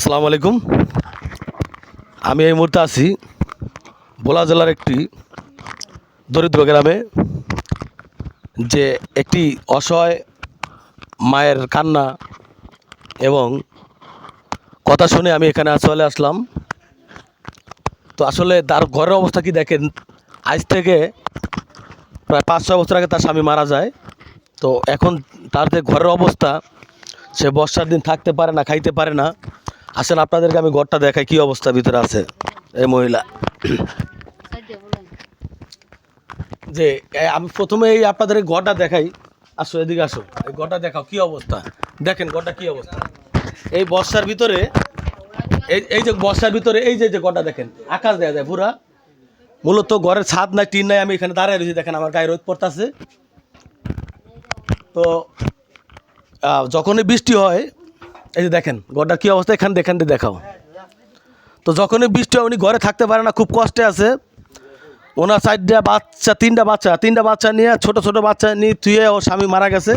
আসসালামু আলাইকুম। আমি এই মুহূর্তে আছি ভোলা জেলার একটি দরিদ্র গ্রামে যে একটি অসহায় মায়ের কান্না এবং কথা শুনে আমি এখানে চলে আসলাম। তো আসলে তার ঘরের অবস্থা কি দেখেন? আজ থেকে প্রায় পাঁচ, ছয় বছর আগে তার স্বামী মারা যায়। তো এখন তার যে ঘরের অবস্থা, সে বর্ষার দিন থাকতে পারে না, খাইতে পারে না। আসেন, আপনাদেরকে আমি ঘরটা দেখাই, কি অবস্থা ভিতরে আছে এই মহিলা। যে আমি প্রথমে এই আপনাদের ঘরটা দেখাই। আসো, এদিকে আসো। এই ঘরটা দেখাও, কি অবস্থা? দেখেন, ঘরটা কি অবস্থা? এই বর্ষার ভিতরে, এই এই যে বর্ষার ভিতরে, এই যে যে ঘরটা দেখেন, আকাশ দেওয়া যায় পুরা। মূলত ঘরের ছাদ নাই, টিন নাই, আমি এখানে দাঁড়ায় রয়েছি, দেখেন আমার গায়ে রোদ পড়তেছে। তো যখনই বৃষ্টি হয় এই যে দেখেন ঘরটার কী অবস্থা? এখান দেখেন দিয়ে দেখাও। তো যখনই বৃষ্টি হয় উনি ঘরে থাকতে পারে না খুব কষ্টে আছে। ওনার সাইডটা বাচ্চা তিনটা বাচ্চা তিনটা বাচ্চা নিয়ে ছোট ছোট বাচ্চা নিয়ে থুয়ে ওর স্বামী মারা গেছে।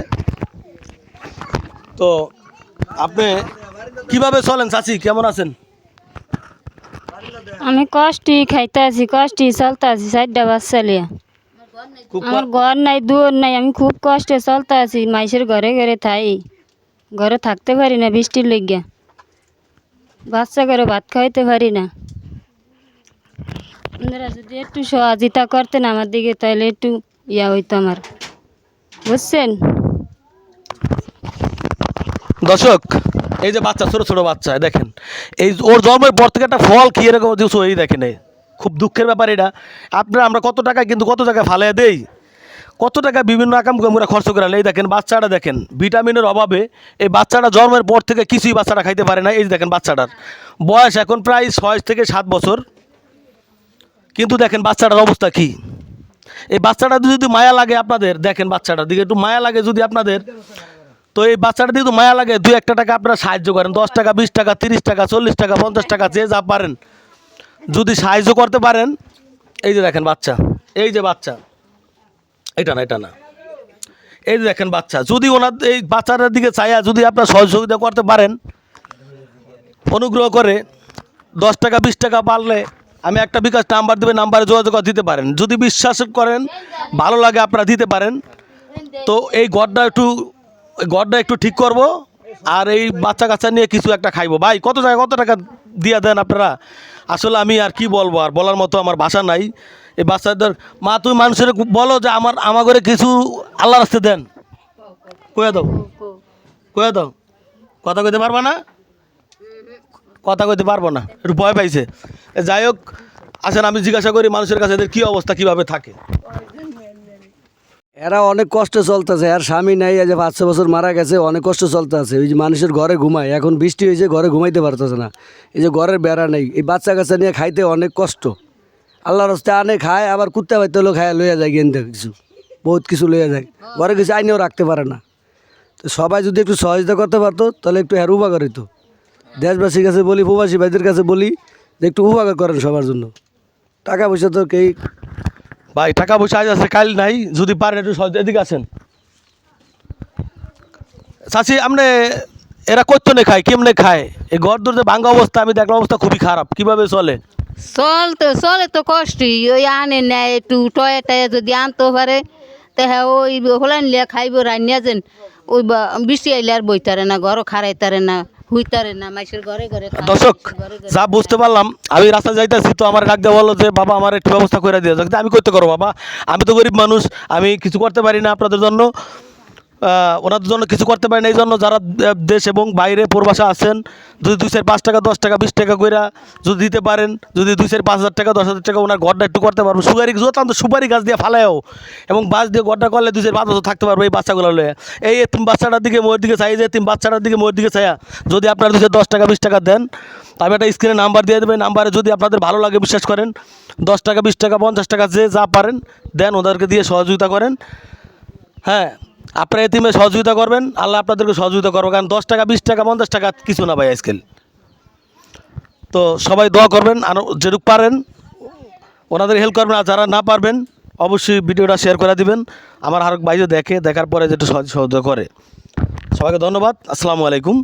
তো আপনি কীভাবে চলেন চাচি? কেমন আছেন? আমি কষ্টই খাইতে আছি কষ্টই চলতে আছি চারটা বাচ্চা লিয়া আমার ঘর নাই দুয়ার নাই আমি খুব কষ্টে চলতে আছি মাইসের ঘরে ঘরে থাই। ঘরে থাকতে পারি না, বৃষ্টির লেগে বাচ্চা করে ভাত খাইতে পারি না। আপনারা যদি একটু সহযোগিতা করতেন আমার দিকে, তাহলে একটু ইয়া হইতো আমার। বুঝছেন? দর্শক, এই যে বাচ্চা, ছোট ছোট বাচ্চা দেখেন। এই ওর জন্মের পর থেকে একটা ফল খেয়ে এরকম দিয়েছ এই দেখেন খুব দুঃখের ব্যাপার এটা। আপনারা আমরা কত টাকা কিন্তু কত টাকা ফালিয়ে দেই। কত টাকা বিভিন্ন আকাম আমরা খরচ করে এই দেখেন বাচ্চাটা দেখেন, ভিটামিনের অভাবে এই বাচ্চাটা জন্মের পর থেকে কিছুই বাচ্চাটা খাইতে পারে না। এই দেখেন বাচ্চাটার বয়স এখন প্রায় ছয় থেকে সাত বছর। কিন্তু দেখেন বাচ্চাটার অবস্থা কি? এই বাচ্চাটা যদি মায়া লাগে আপনাদের, দেখেন বাচ্চাটার দিকে একটু মায়া লাগে যদি আপনাদের, তো এই বাচ্চাটা তো মায়া লাগে দু একটা টাকা আপনারা সাহায্য করেন। দশ টাকা, বিশ টাকা, তিরিশ টাকা, চল্লিশ টাকা, পঞ্চাশ টাকা, যে যা পারেন। যদি সাহায্য করতে পারেন, এই যে দেখেন বাচ্চা, এই যে বাচ্চা। এটা না এটা না। এই যে দেখেন বাচ্চা, যদি ওনার এই বাচ্চাটার দিকে চাইয়া যদি আপনার সহযোগিতা করতে পারেন, অনুগ্রহ করে দশ টাকা, বিশ টাকা পারলে আমি একটা বিকাশ নাম্বার দেবে নাম্বারে যোগাযোগ দিতে পারেন। যদি বিশ্বাস করেন, ভালো লাগে আপনারা দিতে পারেন। তো এই গড়টা একটু গড়টা একটু ঠিক করব আর এই বাচ্চা কাচ্চা নিয়ে কিছু একটা খাইবো। ভাই, কত টাকা কত টাকা দিয়ে দেন আপনারা? আসলে আমি আর কি বলব? আর বলার মতো আমার ভাষা নাই। এই বাচ্চাদের মা তুই মানুষের বলো যে আমার আমার ঘরে কিছু আল্লাহ রাস্তে দেন। কয়ে দাও। কয়ে দাও। কথা কইতে পারবা না? কথা কইতে পারব না। একটু ভয় পাইছে। যাই হোক, আসেন আমি জিজ্ঞাসা করি মানুষের কাছে এদের কী অবস্থা, কীভাবে থাকে? এরা অনেক কষ্টে চলতেছে আর স্বামী নাই যে পাঁচ ছ বছর মারা গেছে, অনেক কষ্ট চলতে আছে। ওই যে মানুষের ঘরে ঘুমায়। এখন বৃষ্টি হয়েছে, ঘরে ঘুমাইতে পারতেছে না। এই যে ঘরের বেড়া নেই। এই বাচ্চা কাচ্চা নিয়ে খাইতে অনেক কষ্ট। আল্লাহ রস্তে আনে, খায়, আবার কুত্তা বাইতে হলেও খায়, লইয়া যায় গেন্দে কিছু। বহুত কিছু লইয়া যায়। ঘরে কিছু আইনেও রাখতে পারে না। তো সবাই যদি একটু সহযোগিতা করতে পারতো, তাহলে একটু হ্যার উপকার হইতো। দেশবাসীর কাছে বলি, প্রবাসী ভাইদের কাছে বলি যে, একটু উপকার করেন সবার জন্য। টাকা পয়সা তো কেই ভাই, টাকা পয়সা আজ আছে, কাল নাই, যদি পারেন একটু সহজে এদিকে আসেন। চাচি আপনি এরা কইতনে খায়, কেমনে খায়? এই ঘর দূর যে ভাঙ্গা অবস্থা, আমি দেখলাম অবস্থা খুবই খারাপ, কীভাবে চলে? চলতে, চলে তো কষ্টই, ওই আনে নেয় একটু, টয়ে টয়ে যদি আনতে পারে, তা হ্যাঁ ওই হোলান খাইব রান্না যেন। ওই বৃষ্টি আইলে আর বইতারে না, ঘরও খারাইতারে না। দর্শক যা বুঝতে পারলাম আমি রাস্তা যাইতেছি তো আমার ডাক দেওয়া বলল যে বাবা আমার একটু ব্যবস্থা করে দিয়ে আমি করতে করো বাবা। আমি তো গরিব মানুষ আমি কিছু করতে পারি না আপনাদের জন্য। ওনাদের জন্য কিছু করতে পারি না এই জন্য যারা দেশ এবং বাইরে প্রবাসা আছেন, যদি দুই চার পাঁচ টাকা, দশ টাকা, বিশ টাকা কইরা যদি দিতে পারেন, যদি দুই চার পাঁচ হাজার টাকা, দশ হাজার টাকা ওনার ঘরটা একটু করতে পারব সুগারি যত সুপারি গাছ দিয়ে ফালায়ও এবং বাস দিয়ে ঘরটা করলে দুই চার পাঁচ বছর থাকতে পারব এই বাচ্চাগুলো লয়ে। এই তুমি বাচ্চাটার দিকে মোয়ের দিকে চাই যে তুমি বাচ্চাটার দিকে মোয়ের দিকে চাইয়া যদি আপনারা দুই দশ টাকা, বিশ টাকা দেন আমি একটা স্ক্রিনে নাম্বার দিয়ে দেবেন। নাম্বারে যদি আপনাদের ভালো লাগে, বিশ্বাস করেন, দশ টাকা, বিশ টাকা, পঞ্চাশ টাকা, যে যা পারেন, দেন ওদেরকে দিয়ে সহযোগিতা করেন। হ্যাঁ আপনারা এতিমে সহযোগিতা করবেন, আল্লাহ আপনাদেরকে সহযোগিতা করব, কারণ দশ টাকা, বিশ টাকা, পঞ্চাশ টাকা কিছু না ভাই আজকাল। তো সবাই দোয়া করবেন, আর যেটুকু পারেন, ওনাদের হেল্প করবেন, আর যারা না পারবেন, অবশ্যই ভিডিওটা শেয়ার করে দিবেন। আমার আর বাইরে দেখে, দেখার পরে যেটা সহযোগিতা করে। সবাইকে ধন্যবাদ, আসসালামু আলাইকুম।